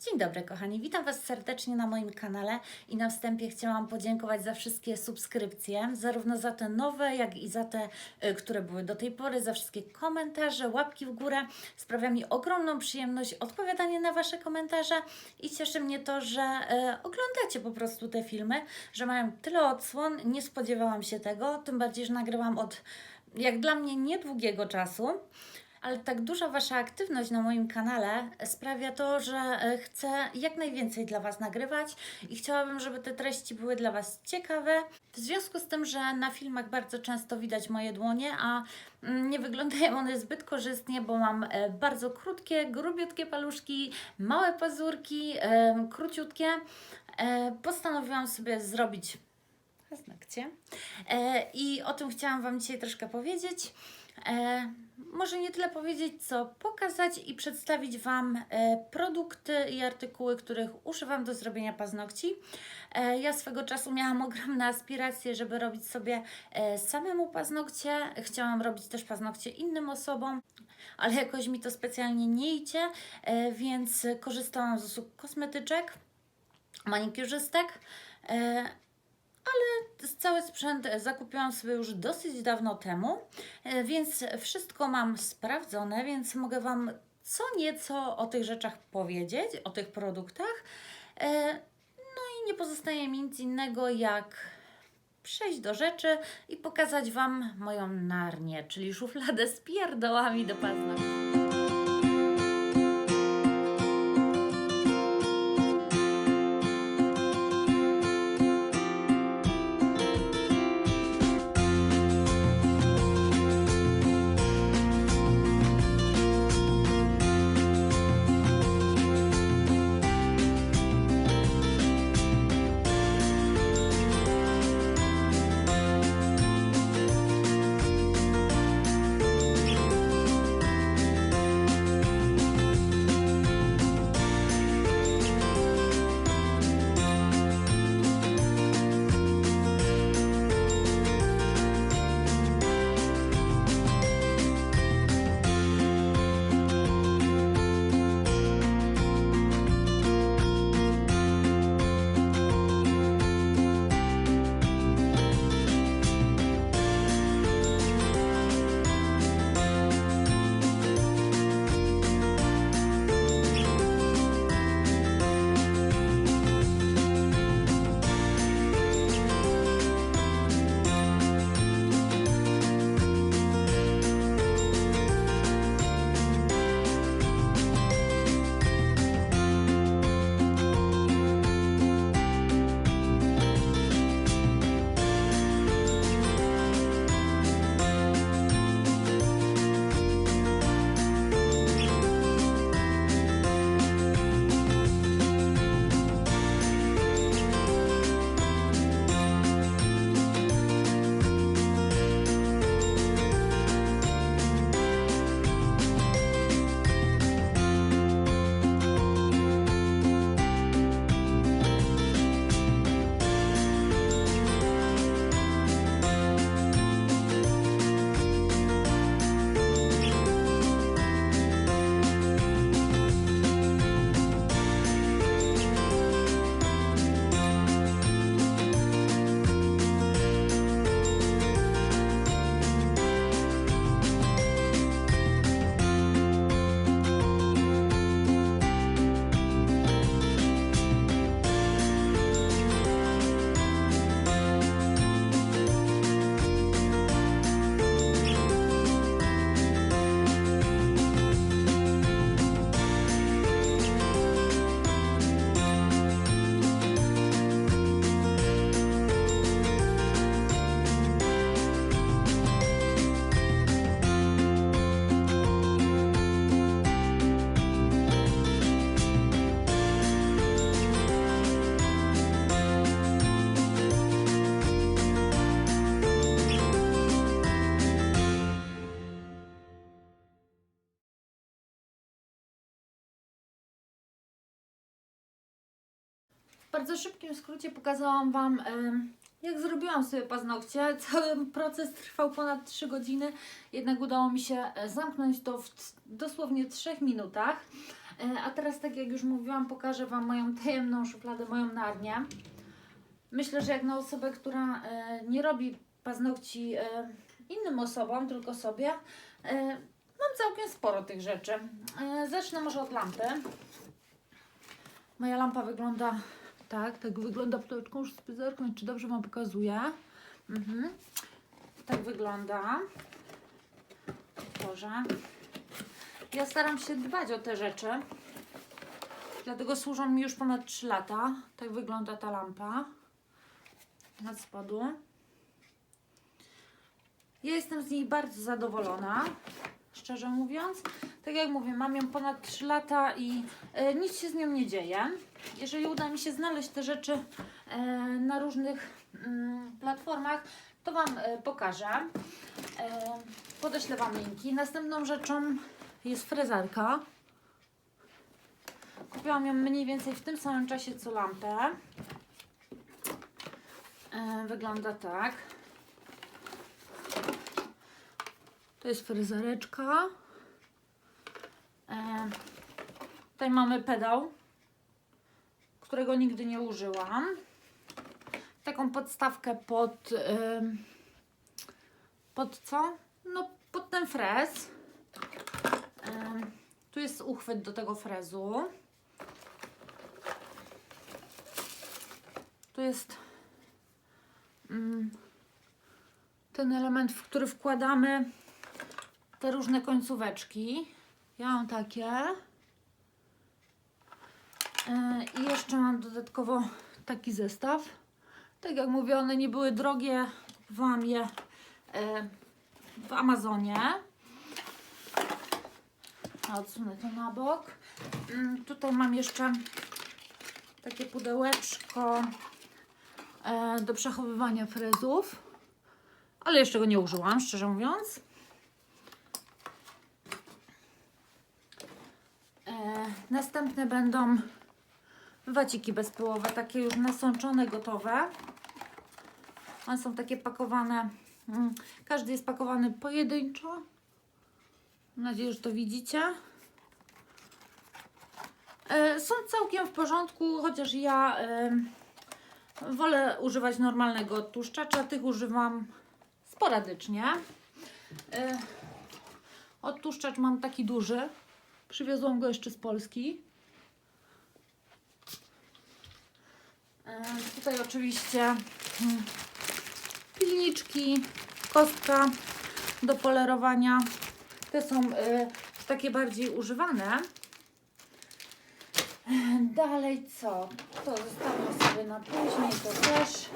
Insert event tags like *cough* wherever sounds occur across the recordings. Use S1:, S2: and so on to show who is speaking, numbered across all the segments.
S1: Dzień dobry kochani, witam Was serdecznie na moim kanale i na wstępie chciałam podziękować za wszystkie subskrypcje, zarówno za te nowe, jak i za te, y, które były do tej pory, za wszystkie komentarze, łapki w górę. Sprawia mi ogromną przyjemność odpowiadanie na Wasze komentarze i cieszy mnie to, że y, oglądacie po prostu te filmy, że mają tyle odsłon, nie spodziewałam się tego, tym bardziej, że nagrywam od jak dla mnie niedługiego czasu. Ale tak duża Wasza aktywność na moim kanale sprawia to, że e, chcę jak najwięcej dla Was nagrywać i chciałabym, żeby te treści były dla Was ciekawe. W związku z tym, że na filmach bardzo często widać moje dłonie, a mm, nie wyglądają one zbyt korzystnie, bo mam e, bardzo krótkie, grubiutkie paluszki, małe pazurki, em, króciutkie, e, postanowiłam sobie zrobić paznokcie. E, I o tym chciałam Wam dzisiaj troszkę powiedzieć. E, może nie tyle powiedzieć, co pokazać i przedstawić Wam e, produkty i artykuły, których używam do zrobienia paznokci. E, ja swego czasu miałam *laughs* ogromne aspiracje, żeby robić sobie e, samemu paznokcie. Chciałam robić też paznokcie innym osobom, ale jakoś mi to specjalnie nie idzie, więc korzystałam z usług kosmetyczek, manikurzystek. Ale cały sprzęt zakupiłam sobie już dosyć dawno temu, e, więc wszystko mam sprawdzone, więc mogę Wam co nieco o tych rzeczach powiedzieć, o tych produktach. E, No i nie pozostaje mi nic innego jak przejść do rzeczy i pokazać Wam moją narnię, czyli szufladę z pierdołami do paznokci. Bardzo szybkim skrócie pokazałam Wam, jak zrobiłam sobie paznokcie. *laughs* Cały proces trwał ponad 3 godziny, jednak udało mi się e, zamknąć to w dosłownie 3 minutach. E, A teraz, tak jak już mówiłam, pokażę Wam moją tajemną szufladę, moją narnię. Myślę, że jak na osobę, która e, nie robi paznokci innym osobom, tylko sobie, mam całkiem sporo tych rzeczy. Zacznę może od lampy. Moja lampa wygląda tak, tak wygląda ptoczką, już sobie zerknąć, czy dobrze Wam pokazuję. Mhm. Tak wygląda. Boże. Ja staram się dbać o te rzeczy. Dlatego służą mi już ponad 3 lata. Tak wygląda ta lampa. Na spodu. Ja jestem z niej bardzo zadowolona. Szczerze mówiąc. Tak jak mówię, mam ją ponad 3 lata i e, nic się z nią nie dzieje. Jeżeli uda mi się znaleźć te rzeczy e, na różnych mm, platformach, to Wam e, pokażę. E, podeślę Wam linki. Następną rzeczą jest frezarka. Kupiłam ją mniej więcej w tym samym czasie co lampę. E, wygląda tak. To jest frezareczka. E, tutaj mamy pedał, którego nigdy nie użyłam. Taką podstawkę pod, pod co? No, pod ten frez. Tu jest uchwyt do tego frezu. Tu jest ten element, w który wkładamy te różne końcóweczki. Ja mam takie. E, I jeszcze mam dodatkowo taki zestaw. Tak jak mówię, one nie były drogie. Kupowałam je e, w Amazonie. Odsunę to na bok. Mm, Tutaj mam jeszcze takie pudełeczko e, do przechowywania frezów. Ale jeszcze go nie użyłam, szczerze mówiąc. E, następne będą waciki bezpyłowe, takie już nasączone, gotowe. One są takie pakowane. mm, Każdy jest pakowany pojedynczo. Mam nadzieję, że to widzicie. E, Są całkiem w porządku, chociaż ja wolę używać normalnego odtłuszczacza. Tych używam sporadycznie. E, Odtłuszczacz mam taki duży. Przywiozłam go jeszcze z Polski. E, Tutaj oczywiście mm, pilniczki, kostka do polerowania. Te są e, takie bardziej używane. E, Dalej co? To zostawiam sobie na później, to też.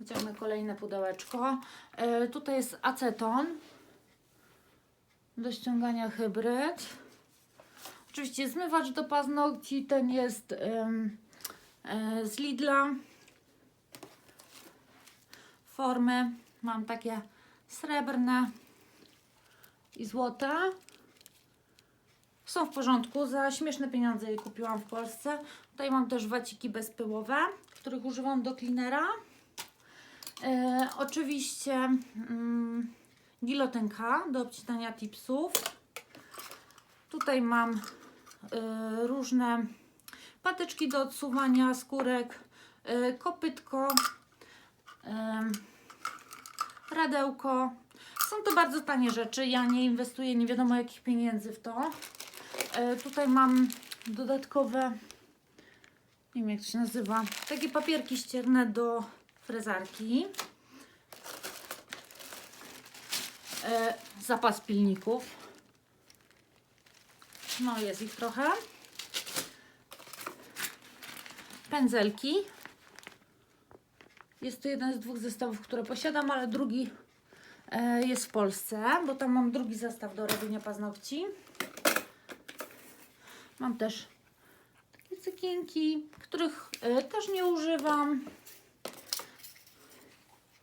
S1: Wyciągnę kolejne pudełeczko. Tutaj jest aceton do ściągania hybryd. Oczywiście zmywacz do paznokci, ten jest e, z Lidla. Formy mam takie srebrne i złote. Są w porządku, za śmieszne pieniądze je kupiłam w Polsce. Tutaj mam też waciki bezpyłowe, których używam do cleanera. E, oczywiście mm, gilotynka do obcinania tipsów. Tutaj mam y, różne patyczki do odsuwania skórek, y, kopytko, y, radełko. Są to bardzo tanie rzeczy. Ja nie inwestuję nie wiadomo jakich pieniędzy w to. Y, tutaj mam dodatkowe, nie wiem jak to się nazywa, takie papierki ścierne do frezarki. E, zapas pilników. No, jest ich trochę. Pędzelki. Jest to jeden z dwóch zestawów, które posiadam, ale drugi e, jest w Polsce, bo tam mam drugi zestaw do robienia paznokci. Mam też takie cekienki, których e, też nie używam.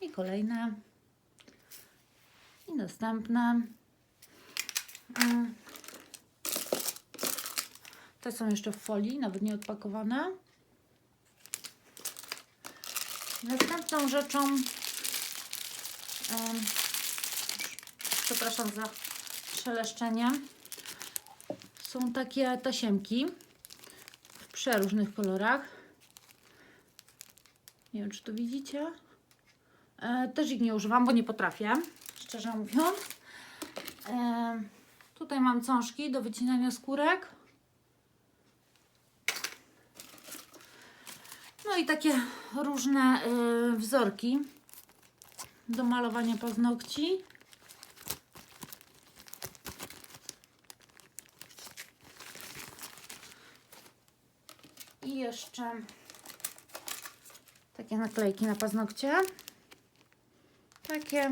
S1: I kolejne. Następne. Mm. Te są jeszcze w folii, nawet nie odpakowane. Następną rzeczą, przepraszam za szeleszczenie, są takie tasiemki w przeróżnych kolorach. Nie wiem, czy to widzicie. E, też ich nie używam, bo nie potrafię, szczerze mówiąc. E, tutaj mam cążki do wycinania skórek. No i takie różne e, wzorki do malowania paznokci. I jeszcze takie naklejki na paznokcie. Takie.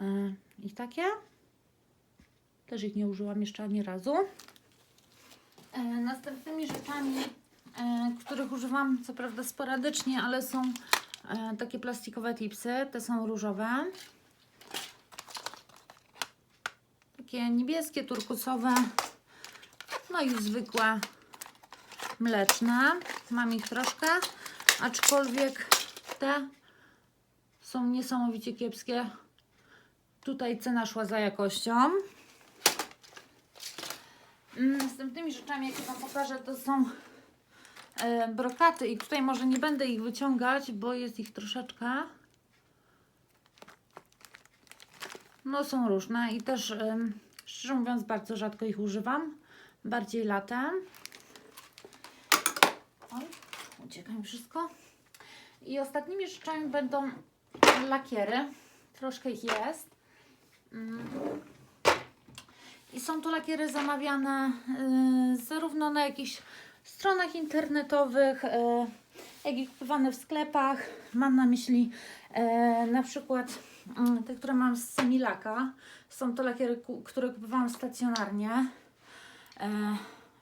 S1: E, I takie. Też ich nie użyłam jeszcze ani razu. E, Następnymi rzeczami, e, których używam co prawda sporadycznie, ale są takie plastikowe tipsy. Te są różowe. Takie niebieskie, turkusowe. No i zwykłe mleczne. Mam ich troszkę, aczkolwiek te są niesamowicie kiepskie. Tutaj cena szła za jakością. Mm, Następnymi rzeczami, jakie Wam pokażę, to są e, brokaty. I tutaj może nie będę ich wyciągać, bo jest ich troszeczkę. No są różne i też, szczerze mówiąc, bardzo rzadko ich używam. Bardziej latem. Oj, ucieka mi wszystko. I ostatnimi rzeczami będą lakiery. Troszkę ich jest. Mm. I są to lakiery zamawiane y, zarówno na jakichś stronach internetowych, y, jak i kupowane w sklepach. Mam na myśli y, na przykład te, które mam z Semilaka. Są to lakiery, które kupowałam stacjonarnie.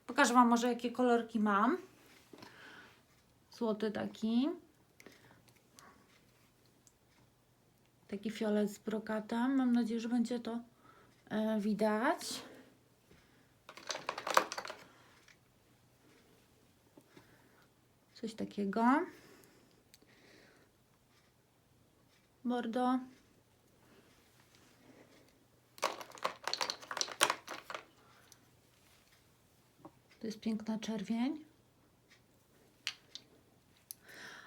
S1: Pokażę Wam może jakie kolorki mam. Złoty taki. Taki fiolet z brokatem. Mam nadzieję, że będzie to e, widać. Coś takiego. Bordo. To jest piękna czerwień.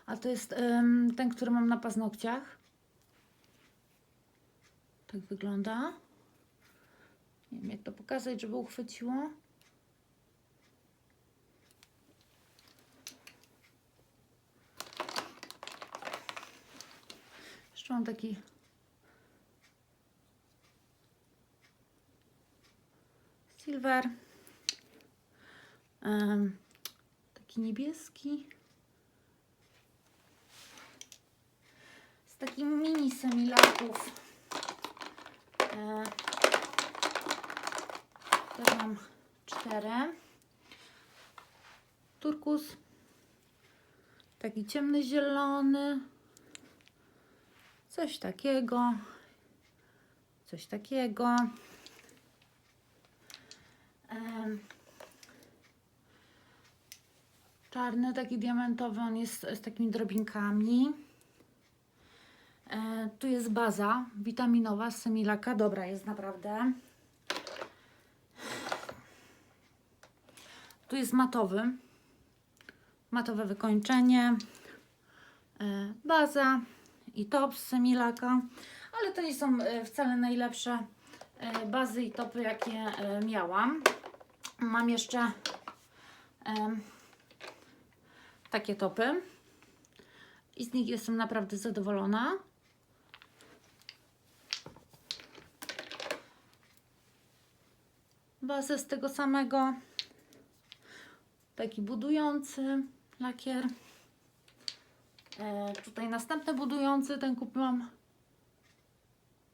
S1: A to jest em, ten, który mam na paznokciach. Tak wygląda. Nie wiem, jak to pokazać, żeby uchwyciło. Jeszcze mam taki silver. Em, taki niebieski. Z takich mini semilaków. E, Też mam cztery. Turkus. Taki ciemny zielony. Coś takiego. Coś takiego. Czarny, taki diamentowy, on jest z takimi drobinkami. E, tu jest baza witaminowa z Semilaka. Dobra, jest naprawdę. Tu jest matowy. Matowe wykończenie. E, baza i top z Semilaka. Ale to nie są e, wcale najlepsze e, bazy i topy, jakie e, miałam. Mam jeszcze takie topy. I z nich jestem naprawdę zadowolona. Bazę z tego samego. Taki budujący lakier. E, tutaj następny budujący, ten kupiłam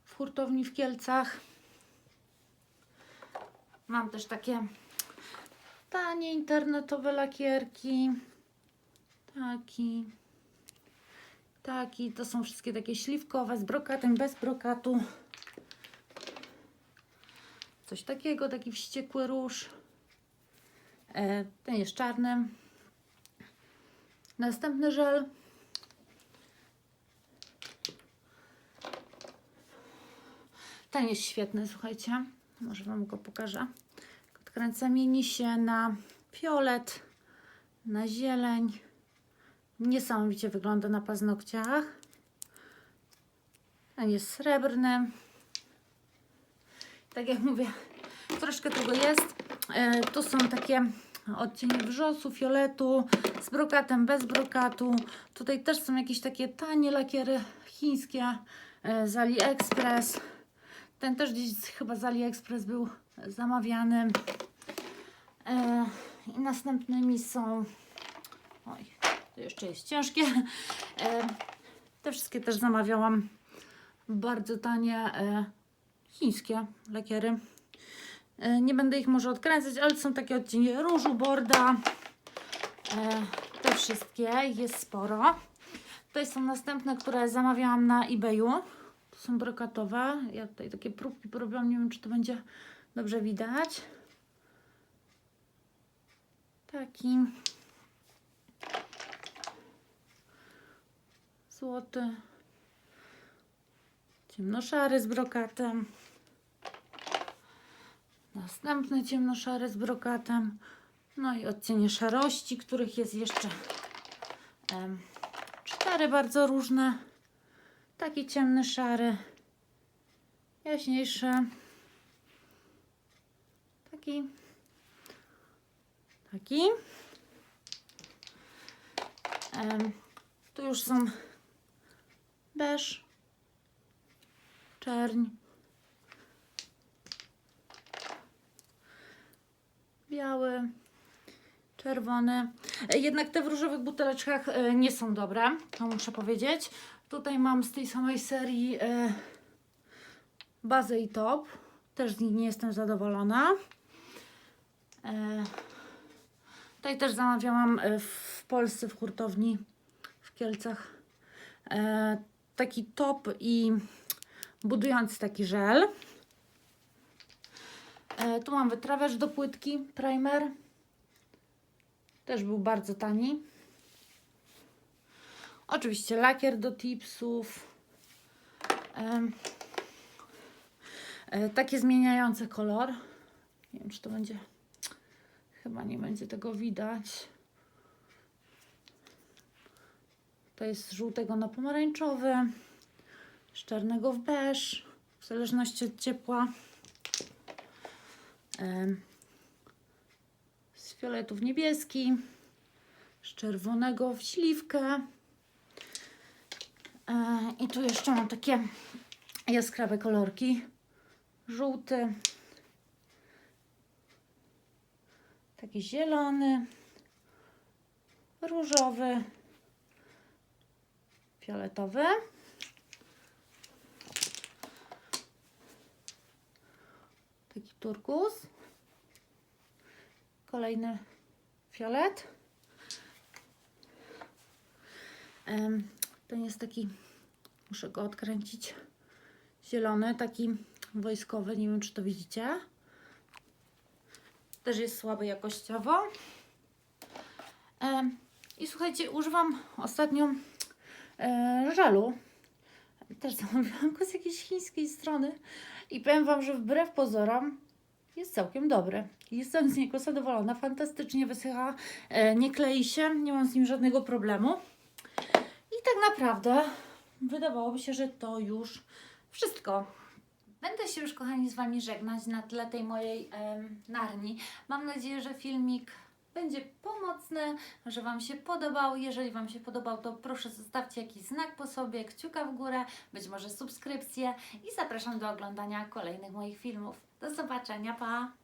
S1: w hurtowni w Kielcach. Mam też takie tanie internetowe lakierki. Taki. Taki. To są wszystkie takie śliwkowe z brokatem, bez brokatu. Coś takiego, taki wściekły róż. E, ten jest czarny. Następny żel. Ten jest świetny, słuchajcie. Może Wam go pokażę. Skręca mieni się na fiolet, na zieleń. Niesamowicie wygląda na paznokciach. Ten jest srebrny. Tak jak mówię, troszkę tego jest. E, tu są takie odcienie wrzosu, fioletu, z brokatem, bez brokatu. Tutaj też są jakieś takie tanie lakiery chińskie e, z AliExpress. Ten też gdzieś chyba z AliExpress był zamawiany. E, I następnymi są. Oj, to jeszcze jest ciężkie. Te wszystkie też zamawiałam. Bardzo tanie chińskie lakiery. E, Nie będę ich może odkręcać, ale są takie odcienie różu, borda. E, Te wszystkie, jest sporo. Tutaj są następne, które zamawiałam na eBayu. To są brokatowe. Ja tutaj takie próbki porobiłam, nie wiem czy to będzie dobrze widać. Taki złoty, ciemnoszary z brokatem. Następny ciemnoszary z brokatem. No i odcienie szarości, których jest jeszcze em, cztery bardzo różne. Taki ciemny szary, jaśniejszy, taki, taki. Em, tu już są beż, czerń, biały, czerwony. E, Jednak te w różowych buteleczkach e, nie są dobre, to muszę powiedzieć. Tutaj mam z tej samej serii e, bazę i top. Też z nich nie jestem zadowolona. Tutaj też zamawiałam w Polsce w hurtowni w Kielcach taki top i budujący taki żel. E, tu mam wytrawiacz do płytki, primer. Też był bardzo tani. Oczywiście lakier do tipsów. E, takie zmieniające kolor. Nie wiem, czy to będzie. Chyba nie będzie tego widać. To jest z żółtego na pomarańczowy, z czarnego w beż, w zależności od ciepła. Z fioletu w niebieski, z czerwonego w śliwkę. E, I tu jeszcze mam takie jaskrawe kolorki. Żółty, taki zielony, różowy, fioletowy. Taki turkus. Kolejny fiolet. Ten jest taki, muszę go odkręcić, zielony, taki wojskowy, nie wiem czy to widzicie. Też jest słaby jakościowo. I słuchajcie, używam ostatnio e, żelu. Też zamówiłam go z jakiejś chińskiej strony i powiem Wam, że wbrew pozorom jest całkiem dobry. Jestem z niego zadowolona, fantastycznie wysycha, e, nie klei się, nie mam z nim żadnego problemu. I tak naprawdę wydawałoby się, że to już wszystko. Będę się już, kochani, z Wami żegnać na tle tej mojej em, narni. Mam nadzieję, że filmik będzie pomocny, że Wam się podobał. Jeżeli Wam się podobał, to proszę zostawcie jakiś znak po sobie, kciuka w górę, być może subskrypcję i zapraszam do oglądania kolejnych moich filmów. Do zobaczenia, pa!